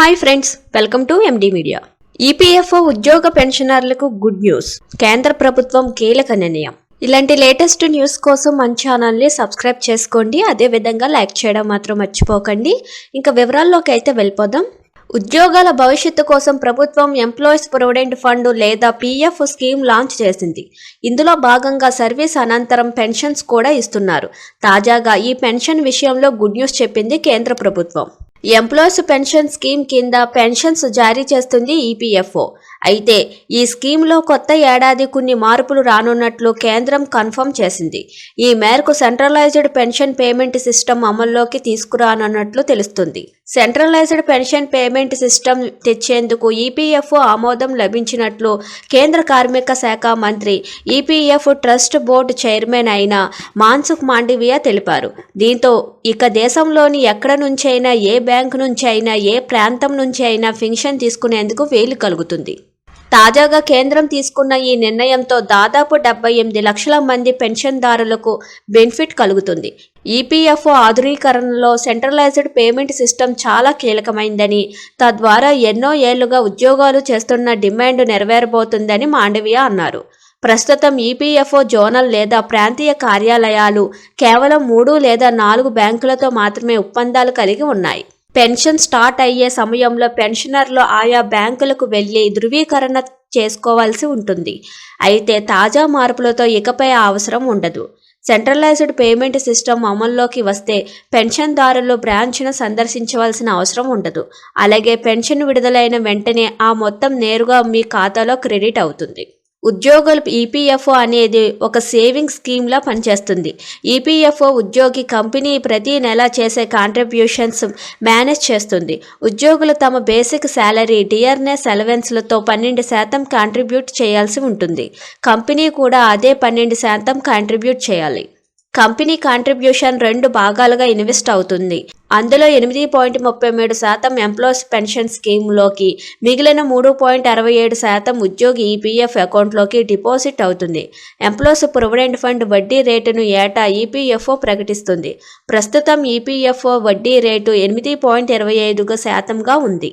Hi friends welcome to M D media E P F O ఉద్యోగ పెన్షనర్లకు good news కేంద్ర ప్రభుత్వం కీలక నిర్ణయం. ఇలాంటి లేటెస్ట్ న్యూస్ కోసం మన ఛానల్ని సబ్స్క్రైబ్ చేసుకోండి. అదే విధంగా లైక్ చేయడం మాత్రం మర్చిపోకండి. ఇంకా వివరాల్లోకి అయితే వెళ్ళిపోదాం. ఉద్యోగాల భవిష్యత్తు కోసం ప్రభుత్వం ఎంప్లాయీస్ ప్రొవిడెంట్ ఫండ్ లేదా పీఎఫ్ స్కీమ్ లాంచ్ చేసింది. ఇందులో భాగంగా సర్వీస్ అనంతరం పెన్షన్స్ కూడా ఇస్తున్నారు. తాజాగా ఈ పెన్షన్ విషయంలో గుడ్ న్యూస్ చెప్పింది కేంద్ర ప్రభుత్వం. ఎంప్లాయీస్ పెన్షన్ స్కీమ్ కింద పెన్షన్స్ జారీ చేస్తుంది ఈపీఎఫ్ఓ అయితే ఈ స్కీమ్లో కొత్త ఏడాది కొన్ని మార్పులు రానున్నట్లు కేంద్రం కన్ఫర్మ్ చేసింది. ఈ మేరకు సెంట్రలైజ్డ్ పెన్షన్ పేమెంట్ సిస్టమ్ అమల్లోకి తీసుకురానున్నట్లు తెలుస్తుంది. సెంట్రలైజ్డ్ పెన్షన్ పేమెంట్ సిస్టమ్ తెచ్చేందుకు ఈపీఎఫ్ఓ ఆమోదం లభించినట్లు కేంద్ర కార్మిక శాఖ మంత్రి ఈపీఎఫ్ ట్రస్ట్ బోర్డు చైర్మన్ అయిన మాన్సుఖ్ మాండవియా తెలిపారు. దీంతో ఇక దేశంలోని ఎక్కడ నుంచైనా ఏ బ్యాంకు నుంచి అయినా ఏ ప్రాంతం నుంచి అయినా పెన్షన్ తీసుకునేందుకు వీలు కలుగుతుంది. తాజాగా కేంద్రం తీసుకున్న ఈ నిర్ణయంతో దాదాపు డెబ్బై ఎనిమిది లక్షల మంది పెన్షన్దారులకు బెనిఫిట్ కలుగుతుంది. ఈపీఎఫ్ఓ ఆధునీకరణలో సెంట్రలైజ్డ్ పేమెంట్ సిస్టమ్ చాలా కీలకమైందని తద్వారా ఎన్నో ఏళ్ళుగా ఉద్యోగాలు చేస్తున్న డిమాండ్ నెరవేరబోతుందని మాండవియా అన్నారు. ప్రస్తుతం ఈపీఎఫ్ఓ జోనల్ లేదా ప్రాంతీయ కార్యాలయాలు కేవలం మూడు లేదా నాలుగు బ్యాంకులతో మాత్రమే ఒప్పందాలు కలిగి ఉన్నాయి. పెన్షన్ స్టార్ట్ అయ్యే సమయంలో పెన్షనర్లు ఆయా బ్యాంకులకు వెళ్ళి ధృవీకరణ చేసుకోవాల్సి ఉంటుంది. అయితే తాజా మార్పులతో ఇకపై అవసరం ఉండదు. సెంట్రలైజ్డ్ పేమెంట్ సిస్టమ్ అమల్లోకి వస్తే పెన్షన్దారులు బ్రాంచ్ను సందర్శించవలసిన అవసరం ఉండదు. అలాగే పెన్షన్ విడుదలైన వెంటనే ఆ మొత్తం నేరుగా మీ ఖాతాలో క్రెడిట్ అవుతుంది. ఉద్యోగులు ఈపీఎఫ్ఓ అనేది ఒక సేవింగ్ స్కీమ్లా పనిచేస్తుంది. ఈపీఎఫ్ఓ ఉద్యోగి కంపెనీ ప్రతి నెల చేసే కాంట్రిబ్యూషన్స్ మేనేజ్ చేస్తుంది. ఉద్యోగులు తమ బేసిక్ శాలరీ డియర్నెస్ అలవెన్స్లతో పన్నెండు శాతం కాంట్రిబ్యూట్ చేయాల్సి ఉంటుంది. కంపెనీ కూడా అదే పన్నెండు శాతం కాంట్రిబ్యూట్ చేయాలి. కంపెనీ కాంట్రిబ్యూషన్ రెండు భాగాలుగా ఇన్వెస్ట్ అవుతుంది. అందులో ఎనిమిది పాయింట్ ముప్పై మూడు శాతం ఎంప్లాయీస్ పెన్షన్ స్కీమ్లోకి మిగిలిన మూడు పాయింట్ అరవై ఏడు శాతం ఉద్యోగి ఈపీఎఫ్ అకౌంట్లోకి డిపాజిట్ అవుతుంది. ఎంప్లాయీస్ ప్రొవిడెంట్ ఫండ్ వడ్డీ రేటును ఏటా ఈపీఎఫ్ఓ ప్రకటిస్తుంది. ప్రస్తుతం ఈపీఎఫ్ఓ వడ్డీ రేటు ఎనిమిది పాయింట్ ఇరవై ఐదుగా శాతంగా ఉంది.